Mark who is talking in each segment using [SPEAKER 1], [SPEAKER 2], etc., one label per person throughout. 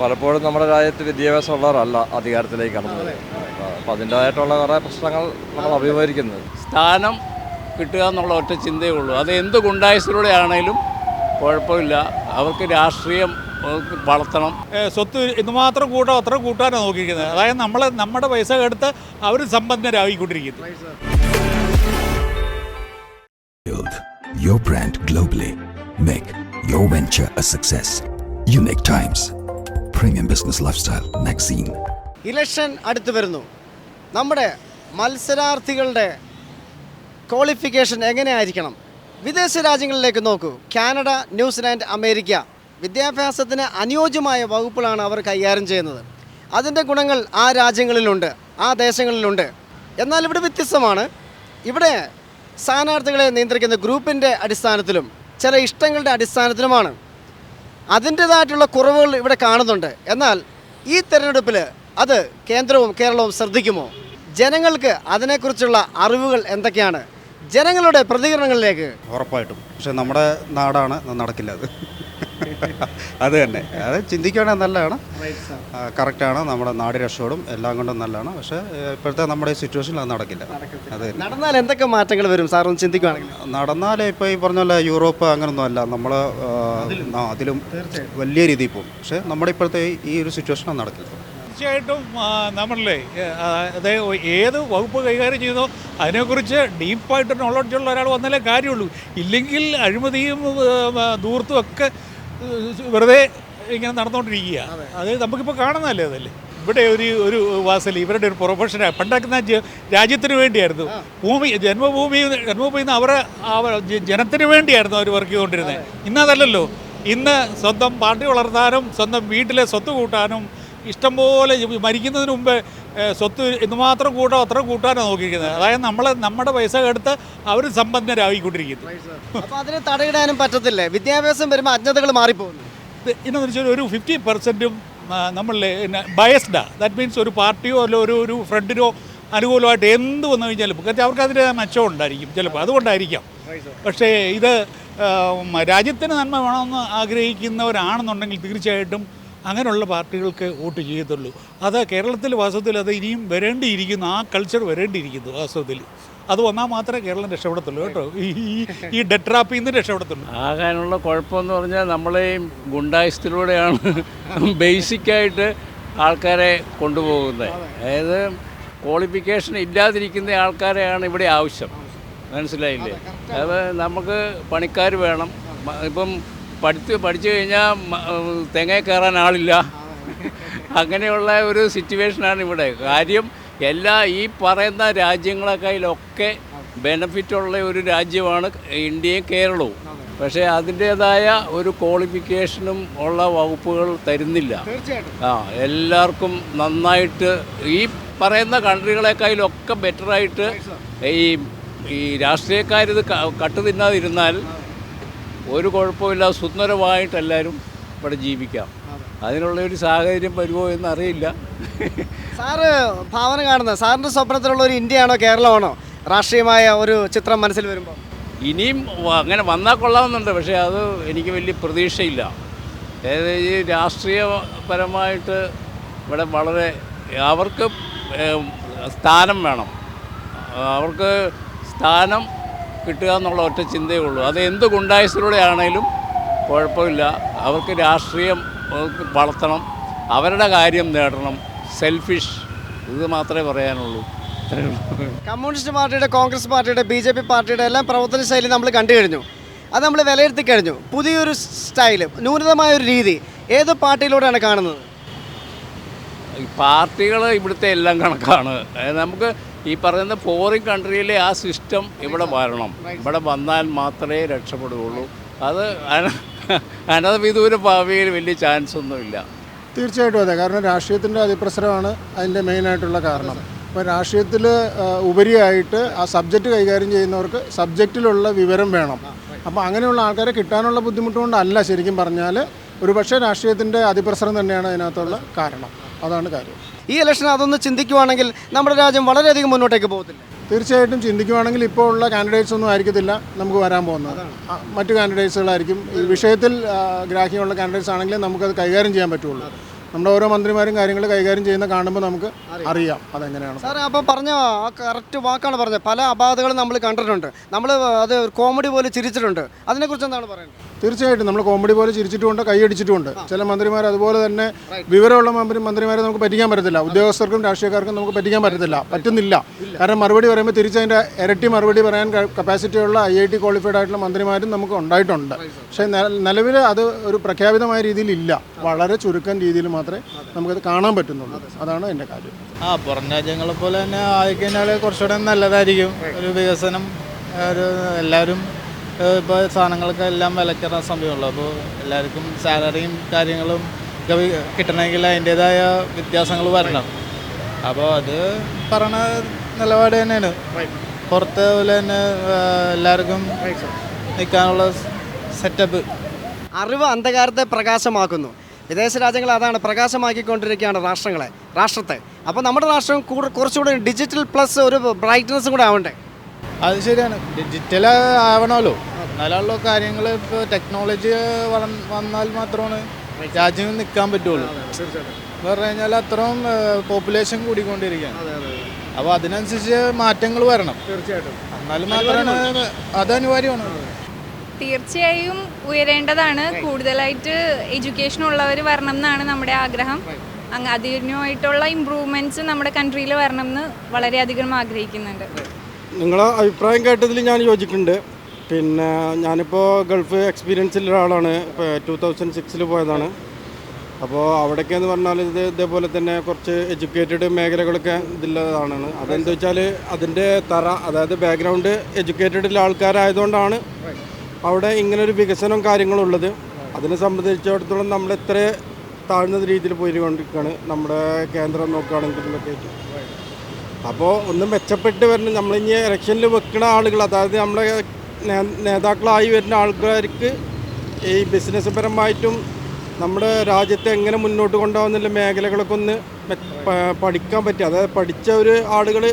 [SPEAKER 1] പലപ്പോഴും നമ്മുടെ രാജ്യത്ത് വിദ്യാഭ്യാസമുള്ളവരല്ല അധികാരത്തിലേക്ക് കടന്നത്. അപ്പം അതിന്റെതായിട്ടുള്ള കുറേ പ്രശ്നങ്ങൾ നമ്മൾ അഭിമുഖീകരിക്കുന്നത്
[SPEAKER 2] സ്ഥാനം കിട്ടുക എന്നുള്ള ഒറ്റ ചിന്തയേ ഉള്ളൂ അത് എന്ത് ഗുണ്ടായസിലൂടെ ആണെങ്കിലും കുഴപ്പമില്ല. അവർക്ക് രാഷ്ട്രീയം അവർക്ക് വളർത്തണം.
[SPEAKER 3] സ്വത്ത് സ്വത്ത് മാത്രം കൂട്ടോ അത്ര കൂട്ടാനാണ് നോക്കിയിരിക്കുന്നത്. അതായത് നമ്മൾ നമ്മുടെ പൈസ എടുത്ത് അവർ സമ്പന്നരായിക്കൊണ്ടിരിക്കുന്നു.
[SPEAKER 4] Your brand globally. Make your venture a success. Unique Times. Premium lifestyle magazine
[SPEAKER 5] election അടുത്ത് വരുന്നു. നമ്മുടെ മത്സരാർത്ഥികളുടെ ക്വാളിഫിക്കേഷൻ എങ്ങനെയായിരിക്കണം? വിദേശ രാജ്യങ്ങളിലേക്ക് നോക്കൂ. Canada New Zealand America. വിദ്യാഭ്യാസത്തിന് അനുയോജ്യമായ വകുപ്പുകളാണ് അവർ കൈകാര്യം ചെയ്യുന്നത്. അതിന്റെ ഗുണങ്ങൾ ആ രാജ്യങ്ങളിലുണ്ട് ആ ദേശങ്ങളിലുണ്ട്. എന്നാൽ ഇവിടെ വ്യത്യസ്തമാണ്. ഇവിടെ സ്ഥാനാർത്ഥികളെ നിയന്ത്രിക്കുന്ന ഗ്രൂപ്പിന്റെ അടിസ്ഥാനത്തിലും ചില ഇഷ്ടങ്ങളുടെ അടിസ്ഥാനത്തിലുമാണ്. അതിന്റെതായിട്ടുള്ള കുറവുകൾ ഇവിടെ കാണുന്നുണ്ട്. എന്നാൽ ഈ തെരഞ്ഞെടുപ്പിൽ അത് കേന്ദ്രവും കേരളവും ശ്രദ്ധിക്കുമോ? ജനങ്ങൾക്ക് അതിനെക്കുറിച്ചുള്ള അറിവുകൾ എന്തൊക്കെയാണ്? ജനങ്ങളുടെ പ്രതികരണങ്ങളിലേക്ക്.
[SPEAKER 6] ഉറപ്പായിട്ടും. പക്ഷെ നമ്മുടെ നാടാണ് നടക്കില്ല അത്. അത് തന്നെ അത് ചിന്തിക്കുകയാണെങ്കിൽ നല്ലതാണ് കറക്റ്റാണ്. നമ്മുടെ നാട് രക്ഷയോടും എല്ലാം കൊണ്ടും നല്ലതാണ്. പക്ഷേ ഇപ്പോഴത്തെ നമ്മുടെ സിറ്റുവേഷനിൽ അത് നടക്കില്ല. അത്
[SPEAKER 5] നടന്നാൽ എന്തൊക്കെ മാറ്റങ്ങൾ വരും? സാർ ഒന്ന് ചിന്തിക്കുകയാണെങ്കിൽ
[SPEAKER 6] നടന്നാൽ ഇപ്പോൾ ഈ പറഞ്ഞ പോലെ യൂറോപ്പ് അങ്ങനൊന്നും അല്ല. നമ്മൾ അതിലും. വലിയ രീതിയിൽ പോകും. പക്ഷേ നമ്മുടെ ഇപ്പോഴത്തെ ഈ- ഒരു സിറ്റുവേഷൻ അത് നടക്കില്ല.
[SPEAKER 3] തീർച്ചയായിട്ടും നമ്മളിലെ അതായത് അത് ഏത് വകുപ്പ് കൈകാര്യം ചെയ്യുന്നോ അതിനെക്കുറിച്ച് ഡീപ്പായിട്ട് നോളജുള്ള ഒരാൾ വന്നാലേ കാര്യമുള്ളൂ. ഇല്ലെങ്കിൽ അഴിമതിയും ദൂർത്തും ഒക്കെ വെറുതെ ഇങ്ങനെ നടന്നുകൊണ്ടിരിക്കുക. അത് നമുക്കിപ്പോൾ കാണുന്നതല്ലേ അതല്ലേ? ഇവിടെ ഒരു ഒരു വാസൽ ഇവരുടെ ഒരു പ്രൊഫഷനാണ് പണ്ടാക്കുന്ന രാജ്യത്തിന് വേണ്ടിയായിരുന്നു. ഭൂമി ജന്മഭൂമി ജന്മഭൂമി അവരെ അവർ ജനത്തിന് വേണ്ടിയായിരുന്നു അവർ വർക്ക് ചെയ്തുകൊണ്ടിരുന്നത്. ഇന്നതല്ലല്ലോ ഇന്ന് സ്വന്തം പാർട്ടി വളർത്താനും സ്വന്തം വീട്ടിലെ സ്വത്ത് കൂട്ടാനും ഇഷ്ടംപോലെ മരിക്കുന്നതിന് മുമ്പ് സ്വത്ത് ഇതുമാത്രം കൂട്ടോ അത്ര കൂട്ടാനാണ് നോക്കിയിരിക്കുന്നത്. അതായത് നമ്മൾ നമ്മുടെ പൈസ എടുത്ത് അവർ സമ്പന്നരായിക്കൊണ്ടിരിക്കുന്നു.
[SPEAKER 5] അപ്പോൾ അതിനെ തടയിടാനും പറ്റത്തില്ലേ? വിദ്യാഭ്യാസം വരുമ്പോൾ അജ്ഞതകൾ മാറിപ്പോകുന്നു.
[SPEAKER 3] എന്നാന്ന് ഇന്നെന്ന് വെച്ചാൽ ഒരു ഫിഫ്റ്റി പെർസെന്റും നമ്മളിലെ ബയസ്ഡാ ദാറ്റ് മീൻസ് ഒരു പാർട്ടിയോ അല്ല ഒരു ഒരു ഫ്രണ്ടിനോ അനുകൂലമായിട്ട് എന്ത് വന്നു കഴിഞ്ഞാലും കാരണം അവർക്ക് അതിന്റെ മെച്ചം ഉണ്ടായിരിക്കും. ചിലപ്പോൾ അതുകൊണ്ടായിരിക്കാം. പക്ഷേ ഇത് രാജ്യത്തിന് നന്മ വേണമെന്ന് ആഗ്രഹിക്കുന്നവരാണെന്നുണ്ടെങ്കിൽ തീർച്ചയായിട്ടും അങ്ങനെയുള്ള പാർട്ടികൾക്ക് വോട്ട് ചെയ്യത്തുള്ളൂ. അത് കേരളത്തിൽ വാസ്തവത്തിൽ അത് ഇനിയും വരേണ്ടിയിരിക്കുന്നു. ആ കൾച്ചർ വരേണ്ടിയിരിക്കുന്നു വാസ്തവത്തിൽ. അത് വന്നാൽ മാത്രമേ കേരളം രക്ഷപ്പെടത്തുള്ളൂ കേട്ടോ. ഈ ഈ- ഡെട്രാപ്പിൽ നിന്ന് രക്ഷപ്പെടത്തുള്ളൂ.
[SPEAKER 2] ആകാനുള്ള കുഴപ്പമെന്ന് പറഞ്ഞാൽ നമ്മളെയും ഗുണ്ടായസത്തിലൂടെയാണ് ബേസിക്കായിട്ട് ആൾക്കാരെ കൊണ്ടുപോകുന്നത്. അതായത് ക്വാളിഫിക്കേഷൻ ഇല്ലാതിരിക്കുന്ന ആൾക്കാരെയാണ് ഇവിടെ ആവശ്യം. മനസ്സിലായില്ലേ? അത് നമുക്ക് പണിക്കാർ വേണം. ഇപ്പം പഠിച്ച് പഠിച്ചു കഴിഞ്ഞാൽ തെങ്ങ കയറാൻ ആളില്ല. അങ്ങനെയുള്ള ഒരു സിറ്റുവേഷനാണ് ഇവിടെ. കാര്യം എല്ലാ ഈ പറയുന്ന രാജ്യങ്ങളെക്കാളൊക്കെ ബെനഫിറ്റുള്ള ഒരു രാജ്യമാണ് ഇന്ത്യയും കേരളവും. പക്ഷേ അതിന്റേതായ ഒരു ക്വാളിഫിക്കേഷനും ഉള്ള വകുപ്പുകൾ തരുന്നില്ല. ആ എല്ലാവർക്കും നന്നായിട്ട് ഈ പറയുന്ന കൺട്രികളെക്കാളൊക്കെ ബെറ്ററായിട്ട് ഈ ഈ രാഷ്ട്രീയക്കാരിത് കട്ട് തിന്നാതിരുന്നാൽ ഒരു കുഴപ്പമില്ല സുന്ദരമായിട്ട് എല്ലാവരും ഇവിടെ ജീവിക്കാം. അതിനുള്ള ഒരു സാഹചര്യം വരുമോ എന്ന് അറിയില്ല
[SPEAKER 5] സാറ് ഭാവന കാണുന്നത് സാറിന്റെ സ്വപ്നത്തിലുള്ള ഒരു ഇന്ത്യയാണോ കേരളമാണോ? രാഷ്ട്രീയമായ ഒരു ചിത്രം മനസ്സിൽ വരുമ്പോൾ.
[SPEAKER 2] ഇനിയും അങ്ങനെ വന്നാൽ കൊള്ളാമെന്നുണ്ട് പക്ഷേ അത് എനിക്ക് വലിയ പ്രതീക്ഷയില്ല. അതായത് ഈ രാഷ്ട്രീയപരമായിട്ട് ഇവിടെ വളരെ അവർക്ക് സ്ഥാനം വേണം. അവർക്ക് സ്ഥാനം കിട്ടുക എന്നുള്ള ഒറ്റ ചിന്തയേ ഉള്ളൂ. അത് എന്ത് ഗുണ്ടായസിലൂടെ ആണെങ്കിലും കുഴപ്പമില്ല. അവർക്ക് രാഷ്ട്രീയം വളർത്തണം. അവരുടെ കാര്യം നേടണം. സെൽഫിഷ് ഇത് മാത്രമേ പറയാനുള്ളൂ.
[SPEAKER 5] കമ്മ്യൂണിസ്റ്റ് പാർട്ടിയുടെ കോൺഗ്രസ് പാർട്ടിയുടെ ബി ജെ പി പാർട്ടിയുടെ എല്ലാം പ്രവർത്തന ശൈലി നമ്മൾ കണ്ടു കഴിഞ്ഞു. അത് നമ്മൾ വിലയിരുത്തി കഴിഞ്ഞു. പുതിയൊരു സ്റ്റൈൽ ന്യൂനതമായ ഒരു രീതി ഏത് പാർട്ടിയിലൂടെയാണ് കാണുന്നത്?
[SPEAKER 2] പാർട്ടികൾ ഇവിടുത്തെ എല്ലാം കണക്കാണ്. നമുക്ക് ഈ പറയുന്ന ഫോറിൻ കൺട്രിയിലെ ആ സിസ്റ്റം ഇവിടെ വരണം. ഇവിടെ വന്നാൽ മാത്രമേ രക്ഷപ്പെടുകയുള്ളൂ. അത് അന- വിദൂര ഭാവിയിൽ വലിയ ചാൻസ് ഒന്നുമില്ല.
[SPEAKER 7] തീർച്ചയായിട്ടും അതെ. കാരണം രാഷ്ട്രീയത്തിന്റെ അതിപ്രസരമാണ് അതിന്റെ മെയിനായിട്ടുള്ള കാരണം. അപ്പോൾ രാഷ്ട്രീയത്തിൽ ഉപരിയായിട്ട് ആ സബ്ജക്റ്റ് കൈകാര്യം ചെയ്യുന്നവർക്ക് സബ്ജക്റ്റിലുള്ള വിവരം വേണം. അപ്പോൾ അങ്ങനെയുള്ള ആൾക്കാരെ കിട്ടാനുള്ള ബുദ്ധിമുട്ടുകൊണ്ടല്ല ശരിക്കും പറഞ്ഞാൽ ഒരുപക്ഷെ രാഷ്ട്രീയത്തിന്റെ അതിപ്രസരം തന്നെയാണ് അതിനകത്തുള്ള കാരണം. അതാണ് കാര്യം.
[SPEAKER 5] ഈ ഇലക്ഷൻ അതൊന്ന് ചിന്തിക്കുവാണെങ്കിൽ നമ്മുടെ രാജ്യം വളരെയധികം മുന്നോട്ടേക്ക് പോകത്തില്ല.
[SPEAKER 7] തീർച്ചയായിട്ടും ചിന്തിക്കുവാണെങ്കിൽ ഇപ്പോൾ ഉള്ള കാൻഡിഡേറ്റ്സ് ഒന്നും ആയിരിക്കത്തില്ല നമുക്ക് വരാൻ പോകുന്നത്. മറ്റു കാൻഡിഡേറ്റ്സുകളായിരിക്കും ഈ വിഷയത്തിൽ ഗ്രാഹ്യമുള്ള കാൻഡിഡേറ്റ്സ് ആണെങ്കിലും നമുക്കത് കൈകാര്യം ചെയ്യാൻ പറ്റുള്ളൂ. നമ്മുടെ ഓരോ മന്ത്രിമാരും കാര്യങ്ങൾ കൈകാര്യം ചെയ്യുന്ന കാണുമ്പോൾ നമുക്ക് അറിയാം. അതെങ്ങനെയാണ്.
[SPEAKER 5] സാറേ അപ്പോൾ പറഞ്ഞ ആ കറക്റ്റ് വാക്കാണ് പറഞ്ഞത്. പല അപാധകളും നമ്മൾ കണ്ടിട്ടുണ്ട്. നമ്മൾ അത് കോമഡി പോലെ ചിരിച്ചിട്ടുണ്ട്. അതിനെക്കുറിച്ച് എന്താണ് പറയുന്നത്
[SPEAKER 7] തീർച്ചയായിട്ടും നമ്മൾ കോമഡി പോലെ ചിരിച്ചിട്ടുമുണ്ട് കൈയടിച്ചിട്ടുമുണ്ട്. ചില മന്ത്രിമാർ അതുപോലെ തന്നെ വിവരമുള്ള മന്ത്രി മന്ത്രിമാരെ നമുക്ക് പറ്റിക്കാൻ പറ്റത്തില്ല. ഉദ്യോഗസ്ഥർക്കും രാഷ്ട്രീയക്കാർക്കും നമുക്ക് പറ്റിക്കാൻ പറ്റത്തില്ല. പറ്റുന്നില്ല. കാരണം മറുപടി പറയുമ്പോൾ തിരിച്ചതിന്റെ ഇരട്ടി മറുപടി പറയാൻ കപ്പാസിറ്റിയുള്ള ഐ ഐ ടി ക്വാളിഫൈഡ് ആയിട്ടുള്ള മന്ത്രിമാരും നമുക്ക് ഉണ്ടായിട്ടുണ്ട്. പക്ഷേ നിലവിൽ അത് ഒരു പ്രഖ്യാപിതമായ രീതിയിൽ ഇല്ല. വളരെ ചുരുക്കം രീതിയിൽ മാത്രമേ നമുക്കത് കാണാൻ പറ്റുന്നുള്ളൂ. അതാണ് എന്റെ കാര്യം.
[SPEAKER 8] ആ പുറം രാജ്യങ്ങളെ പോലെ തന്നെ ആയിക്കഴിഞ്ഞാൽ കുറച്ചുകൂടെ നല്ലതായിരിക്കും. ഒരു വികസനം ഒരു എല്ലാവരും ഇപ്പോൾ സാധനങ്ങൾക്ക് എല്ലാം വിലക്കറ സമയമുള്ളൂ. അപ്പോൾ എല്ലാവർക്കും സാലറിയും കാര്യങ്ങളും ഒക്കെ കിട്ടണമെങ്കിൽ അതിന്റേതായ വ്യത്യാസങ്ങൾ വരണം. അപ്പോൾ അത് പറയണ നിലപാട് തന്നെയാണ്. പുറത്തെ പോലെ തന്നെ എല്ലാവർക്കും നിൽക്കാനുള്ള സെറ്റപ്പ്
[SPEAKER 5] അറിവ് അന്ധകാരത്തെ പ്രകാശമാക്കുന്നു. വിദേശ രാജ്യങ്ങൾ അതാണ് പ്രകാശമാക്കിക്കൊണ്ടിരിക്കുകയാണ് രാഷ്ട്രങ്ങളെ രാഷ്ട്രത്തെ. അപ്പോൾ നമ്മുടെ രാഷ്ട്രം കൂടുതൽ കുറച്ചുകൂടി ഡിജിറ്റൽ പ്ലസ് ഒരു ബ്രൈറ്റ്നസ്സും കൂടെ ആവണ്ടേ?
[SPEAKER 8] അത് ശരിയാണ്. ഡിജിറ്റൽ ആവണമല്ലോ. എന്നാലുള്ള കാര്യങ്ങൾ ഇപ്പോൾ ടെക്നോളജി വന്നാൽ മാത്രമാണ് രാജ്യം നിൽക്കാൻ പറ്റുള്ളൂ. എന്ന് പറഞ്ഞു കഴിഞ്ഞാൽ അത്രയും പോപ്പുലേഷൻ കൂടിക്കൊണ്ടിരിക്കുകയാണ്. അപ്പോൾ അതിനനുസരിച്ച് മാറ്റങ്ങൾ വരണം. തീർച്ചയായിട്ടും. എന്നാലും മാത്രമാണ് അത്. അനിവാര്യമാണ്
[SPEAKER 9] തീർച്ചയായും ഉയരേണ്ടതാണ്. കൂടുതലായിട്ട് എഡ്യൂക്കേഷൻ ഉള്ളവർ വരണം എന്നാണ് നമ്മുടെ ആഗ്രഹം. അങ്ങ് അതിനുമായിട്ടുള്ള ഇമ്പ്രൂവ്മെന്റ്സ് നമ്മുടെ കൺട്രിയിൽ വരണം എന്ന് വളരെയധികം ആഗ്രഹിക്കുന്നുണ്ട്.
[SPEAKER 10] നിങ്ങളെ അഭിപ്രായം കേട്ടതിൽ ഞാൻ യോജിക്കുന്നുണ്ട്. പിന്നെ ഞാനിപ്പോൾ ഗൾഫ് എക്സ്പീരിയൻസിൽ ഒരാളാണ്. ഇപ്പോൾ ടൂ തൗസൻഡ് സിക്സിൽ പോയതാണ്. അപ്പോൾ അവിടേക്കെന്ന് പറഞ്ഞാൽ ഇത് ഇതേപോലെ തന്നെ കുറച്ച് എഡ്യൂക്കേറ്റഡ് മേഖലകളൊക്കെ ഇതിലുള്ളതാണ്. അതെന്താ വെച്ചാൽ അതിന്റെ തറ അതായത് ബാക്ക്ഗ്രൗണ്ട് എഡ്യൂക്കേറ്റഡ് ആൾക്കാരായതുകൊണ്ടാണ് അവിടെ ഇങ്ങനൊരു വികസനവും കാര്യങ്ങളും ഉള്ളത്. അതിനെ സംബന്ധിച്ചിടത്തോളം നമ്മൾ എത്ര താഴ്ന്ന രീതിയിൽ പോയിക്കൊണ്ടിരിക്കുകയാണ് നമ്മുടെ കേന്ദ്രം നോക്കുകയാണെങ്കിലൊക്കെ ആയിട്ട്. അപ്പോൾ ഒന്ന് മെച്ചപ്പെട്ട് വരുന്ന നമ്മളിനി ഇലക്ഷനിൽ വെക്കുന്ന ആളുകൾ അതായത് നമ്മുടെ നേതാക്കളായി വരുന്ന ആൾക്കാർക്ക് ഈ ബിസിനസ് പരമായിട്ടും നമ്മുടെ രാജ്യത്തെ എങ്ങനെ മുന്നോട്ട് കൊണ്ടുപോകുന്നുള്ള മേഖലകളൊക്കെ ഒന്ന് പഠിക്കാൻ പറ്റുക അതായത് പഠിച്ച ഒരു ആളുകൾ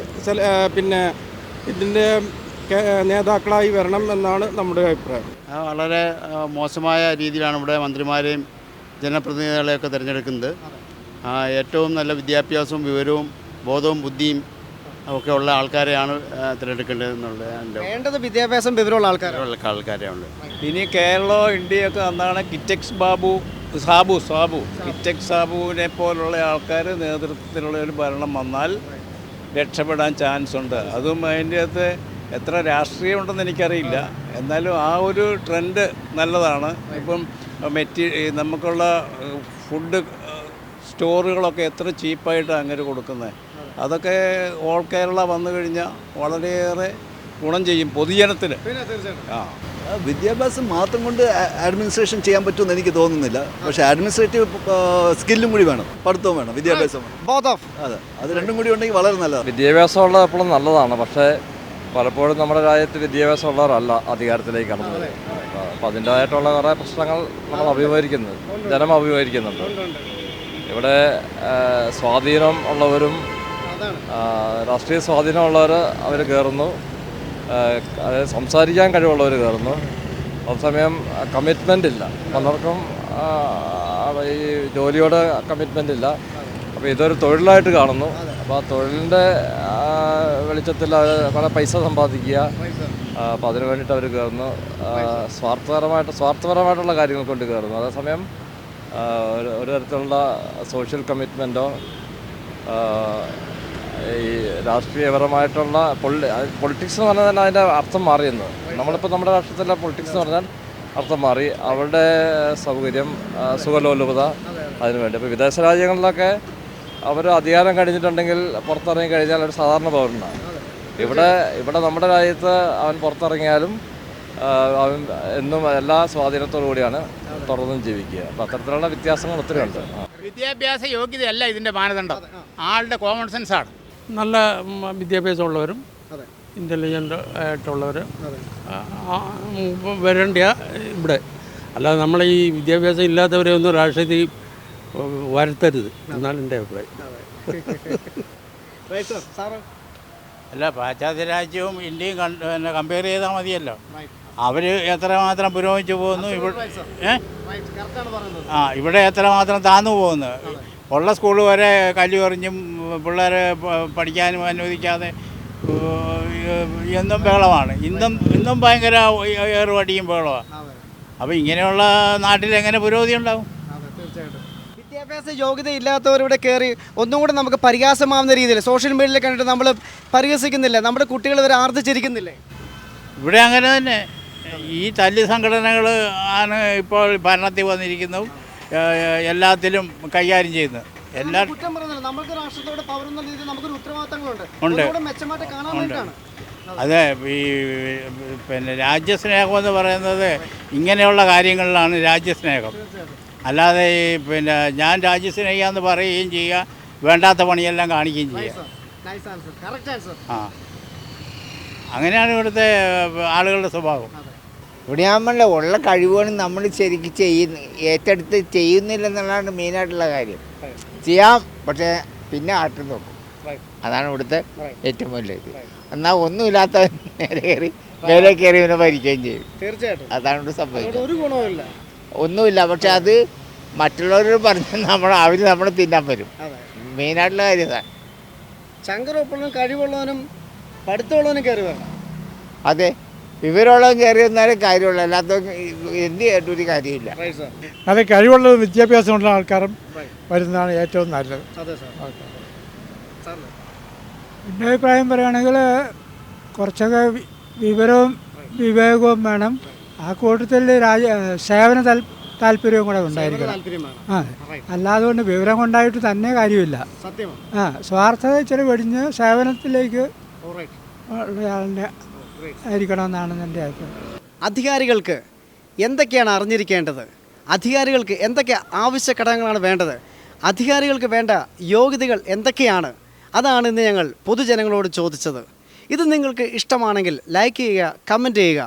[SPEAKER 10] പിന്നെ ഇതിന്റെ നേതാക്കളായി വരണം എന്നാണ് നമ്മുടെ അഭിപ്രായം.
[SPEAKER 11] വളരെ മോശമായ രീതിയിലാണ് ഇവിടെ മന്ത്രിമാരെയും ജനപ്രതിനിധികളെയൊക്കെ തിരഞ്ഞെടുക്കുന്നത്. ഏറ്റവും നല്ല വിദ്യാഭ്യാസവും വിവരവും ബോധവും ബുദ്ധിയും ഒക്കെ ഉള്ള ആൾക്കാരെയാണ് ആ, തിരഞ്ഞെടുക്കേണ്ടത് എന്നുള്ളത് എന്റെ
[SPEAKER 5] വേണ്ടത് വിദ്യാഭ്യാസം വിവരമുള്ള ആൾക്കാരുള്ള
[SPEAKER 11] ഉള്ള ആൾക്കാരെയാണ്
[SPEAKER 2] ഇനി കേരളവും ഇന്ത്യയൊക്കെ നന്നാണ് കിറ്റക്സ് ബാബു സാബു സാബു കിറ്റക്സ് സാബുവിനെ പോലുള്ള ആൾക്കാർ നേതൃത്വത്തിലുള്ള ഒരു ഭരണം വന്നാൽ രക്ഷപ്പെടാൻ ചാൻസ് ഉണ്ട് അതും അതിന്റെ അകത്ത് എത്ര രാഷ്ട്രീയമുണ്ടെന്ന് എനിക്കറിയില്ല. എന്നാലും ആ ഒരു ട്രെൻഡ് നല്ലതാണ്. ഇപ്പം മെറ്റീ നമുക്കുള്ള ഫുഡ് സ്റ്റോറുകളൊക്കെ എത്ര ചീപ്പായിട്ട് അങ്ങനെ കൊടുക്കുന്നത് അതൊക്കെ ഓൾ കേരള വന്നു കഴിഞ്ഞാൽ വളരെയേറെ ഗുണം ചെയ്യും പൊതുജനത്തിന്. ആ.
[SPEAKER 12] വിദ്യാഭ്യാസം മാത്രം കൊണ്ട് അഡ്മിനിസ്ട്രേഷൻ ചെയ്യാൻ പറ്റുമെന്ന് എനിക്ക് തോന്നുന്നില്ല. പക്ഷേ അഡ്മിനിസ്ട്രേറ്റീവ് സ്കില്ലും കൂടി വേണം. പഠിത്തവും വേണം വിദ്യാഭ്യാസം അതെ. അത് രണ്ടും കൂടി ഉണ്ടെങ്കിൽ വളരെ നല്ലതാണ്.
[SPEAKER 1] വിദ്യാഭ്യാസമുള്ളത് എപ്പോഴും നല്ലതാണ്. പക്ഷേ പലപ്പോഴും നമ്മുടെ രാജ്യത്ത് വിദ്യാഭ്യാസമുള്ളവരല്ല അധികാരത്തിലേക്ക് കടന്നത്. അപ്പോൾ അതിന്റേതായിട്ടുള്ള കുറേ പ്രശ്നങ്ങൾ നമ്മൾ അഭിമുഖീകരിക്കുന്നത് ജനം അഭിമുഖീകരിക്കുന്നുണ്ട്. ഇവിടെ സ്വാധീനം ഉള്ളവരും രാഷ്ട്രീയ സ്വാധീനമുള്ളവർ അവർ കയറുന്നു അതായത് സംസാരിക്കാൻ കഴിവുള്ളവർ കയറുന്നു അതേസമയം കമ്മിറ്റ്മെന്റ് ഇല്ല. പലർക്കും ഈ ജോലിയോട് കമ്മിറ്റ്മെന്റ് ഇല്ല. അപ്പോൾ ഇതൊരു തൊഴിലായിട്ട് കാണുന്നു. അപ്പോൾ ആ തൊഴിലിന്റെ വെളിച്ചത്തിൽ അവർ പല പൈസ സമ്പാദിക്കുക. അപ്പോൾ അതിന് വേണ്ടിയിട്ട് അവർ കയറുന്നു. സ്വാർത്ഥപരമായിട്ട് സ്വാർത്ഥപരമായിട്ടുള്ള കാര്യങ്ങൾ കൊണ്ട് കയറുന്നു. അതേസമയം ഒരു തരത്തിലുള്ള സോഷ്യൽ കമ്മിറ്റ്മെന്റോ ഈ രാഷ്ട്രീയപരമായിട്ടുള്ള പൊളി പൊളിറ്റിക്സ് എന്ന് പറഞ്ഞാൽ തന്നെ അതിന്റെ അർത്ഥം മാറിയെന്ന് നമ്മളിപ്പോൾ നമ്മുടെ രാഷ്ട്രത്തിലെ പൊളിറ്റിക്സ് എന്ന് പറഞ്ഞാൽ അർത്ഥം മാറി. അവരുടെ സൗകര്യം സുഖലോലുപത അതിനുവേണ്ടി അപ്പോൾ വിദേശ രാജ്യങ്ങളിലൊക്കെ അവർ അധികാരം കഴിഞ്ഞിട്ടുണ്ടെങ്കിൽ പുറത്തിറങ്ങി കഴിഞ്ഞാൽ ഒരു സാധാരണ പൗരനാണ് ഇവിടെ ഇവിടെ നമ്മുടെ രാജ്യത്ത് അവൻ പുറത്തിറങ്ങിയാലും അവൻ എന്നും എല്ലാ സ്വാധീനത്തോടു കൂടിയാണ് തുറന്നും ജീവിക്കുക. അപ്പം അത്തരത്തിലുള്ള വ്യത്യാസങ്ങൾ ഒത്തിരി ഉണ്ട്.
[SPEAKER 11] വിദ്യാഭ്യാസ യോഗ്യതയല്ല ഇതിന്റെ മാനദണ്ഡം. ആളുടെ കോമൺ സെൻസ് ആണ്.
[SPEAKER 3] നല്ല വിദ്യാഭ്യാസമുള്ളവരും ഇന്റലിജന്റ് ആയിട്ടുള്ളവർ വരേണ്ട ഇവിടെ. അല്ലാതെ നമ്മൾ ഈ വിദ്യാഭ്യാസം ഇല്ലാത്തവരെ ഒന്നും രാഷ്ട്രീയത്തിൽ വരുത്തരുത്. എന്നാണ് എന്റെ അഭിപ്രായം.
[SPEAKER 11] അല്ല പാശ്ചാത്യ രാജ്യവും ഇന്ത്യയും പിന്നെ കമ്പയർ ചെയ്താൽ മതിയല്ലോ. അവർ എത്രമാത്രം പുരോഗമിച്ചു പോകുന്നു? ഇവിടെ ആ ഇവിടെ എത്രമാത്രം താന്നു പോകുന്നു?
[SPEAKER 13] ഉള്ള സ്കൂൾ വരെ കല്ല് എറിഞ്ഞും പിള്ളേരെ പഠിക്കാനും അനുവദിക്കാതെ എന്നും ബഹളമാണ്. ഇന്നും ഇന്നും ഭയങ്കര ഏറുപടിയും ബഹളമാണ് അപ്പോൾ ഇങ്ങനെയുള്ള നാട്ടിൽ എങ്ങനെ പുരോഗതി ഉണ്ടാവും?
[SPEAKER 5] വിദ്യാഭ്യാസ യോഗ്യത ഇല്ലാത്തവരിവിടെ കയറി ഒന്നും കൂടെ നമുക്ക് പരിഹാസമാവുന്ന രീതിയിൽ സോഷ്യൽ മീഡിയയിൽ കണ്ടിട്ട് നമ്മൾ പരിഹസിക്കുന്നില്ല? നമ്മുടെ കുട്ടികൾ ഇവരെ ആർജിച്ചിരിക്കുന്നില്ലേ
[SPEAKER 13] ഇവിടെ അങ്ങനെ തന്നെ. ഈ തല്ല് സംഘടനകൾ ആണ് ഇപ്പോൾ ഭരണത്തിൽ വന്നിരിക്കുന്നു. എല്ലാത്തിലും കൈകാര്യം ചെയ്യുന്നത്. എല്ലാ
[SPEAKER 5] കുറ്റം പറയുന്നില്ല. നമുക്ക് രാഷ്ട്രത്തോടെ പൗരെന്ന രീതിയിൽ നമുക്കൊരു ഉത്തരവാദിത്തങ്ങളുണ്ട്.
[SPEAKER 13] ഉണ്ട്.
[SPEAKER 5] കാണാൻ വേണ്ടിയിട്ടാണ്
[SPEAKER 13] അതെ ഈ പിന്നെ രാജ്യസ്നേഹം എന്ന് പറയുന്നത് ഇങ്ങനെയുള്ള കാര്യങ്ങളിലാണ് രാജ്യസ്നേഹം. അല്ലാതെ ഈ പിന്നെ ഞാൻ രാജ്യസ്നേഹിയാന്ന് പറയുകയും ചെയ്യുക വേണ്ടാത്ത പണിയെല്ലാം കാണിക്കുകയും ചെയ്യുക.
[SPEAKER 5] നൈസ് ആൻസർ കറക്റ്റ് ആൻസർ
[SPEAKER 13] ആ. അങ്ങനെയാണ് ഇവിടുത്തെ ആളുകളുടെ സ്വഭാവം.
[SPEAKER 14] ഇവിടെ നമ്മളുടെ ഉള്ള കഴിവുകളും നമ്മൾ ശരിക്കും ചെയ്യുന്ന ഏറ്റെടുത്ത് ചെയ്യുന്നില്ലെന്നുള്ളതാണ് മെയിനായിട്ടുള്ള കാര്യം. ചെയ്യാം പക്ഷേ പിന്നെ ആട്ടി നോക്കും. അതാണ് ഇവിടുത്തെ ഏറ്റവും വലിയത് എന്നാൽ ഒന്നുമില്ലാത്ത നേരെ കയറി നേരെ കയറി ഇവനെ ഭരിക്കുകയും ചെയ്യും.
[SPEAKER 5] തീർച്ചയായിട്ടും.
[SPEAKER 14] അതാണ് ഇവിടെ സംഭവിക്കുന്നത്.
[SPEAKER 5] ഒരു ഗുണവുമില്ല.
[SPEAKER 14] ഒന്നുമില്ല. പക്ഷെ അത് മറ്റുള്ളവരോട് പറഞ്ഞ് നമ്മൾ അവർ നമ്മൾ തിന്നാൻ വരും. മെയിനായിട്ടുള്ള കാര്യം ഇതാണ്.
[SPEAKER 5] കഴിവുള്ളവനും പഠിത്തമുള്ളവനും കയറി വേണം
[SPEAKER 14] അതെ. വിവരമുള്ളവൻ കയറി വന്നാലും കാര്യമുള്ള. അല്ലാത്ത എന്ത് കേട്ടൊരു കാര്യമില്ല
[SPEAKER 15] അതെ കഴിവുള്ള വിദ്യാഭ്യാസമുള്ള ആൾക്കാരും വരുന്നതാണ് ഏറ്റവും നല്ലത്.
[SPEAKER 5] അതെ സാർ സാറിന്?
[SPEAKER 15] എന്റെ അഭിപ്രായം പറയുകയാണെങ്കിൽ കുറച്ചൊക്കെ വിവരവും വിവേകവും വേണം. ആ കൂട്ടത്തിൽ രാജ സേവന താല്പര്യവും കൂടെ ഉണ്ടായിരിക്കണം. ആ അല്ലാതെ കൊണ്ട് വിവരം കൊണ്ടായിട്ട് തന്നെ കാര്യമില്ല. ആ സ്വാർത്ഥത ഇച്ചിരി വെടിഞ്ഞ് സേവനത്തിലേക്ക് ഉള്ളയാളിന്റെ ആയിരിക്കണമെന്നാണ് എന്റെ അഭിപ്രായം.
[SPEAKER 5] അധികാരികൾക്ക് എന്തൊക്കെയാണ് അറിഞ്ഞിരിക്കേണ്ടത്? അധികാരികൾക്ക് എന്തൊക്കെ ആവശ്യ ഘടകങ്ങളാണ് വേണ്ടത്? അധികാരികൾക്ക് വേണ്ട യോഗ്യതകൾ എന്തൊക്കെയാണ്? അതാണ് ഇന്ന് ഞങ്ങൾ പൊതുജനങ്ങളോട് ചോദിച്ചത്. ഇത് നിങ്ങൾക്ക് ഇഷ്ടമാണെങ്കിൽ ലൈക്ക് ചെയ്യുക കമന്റ് ചെയ്യുക.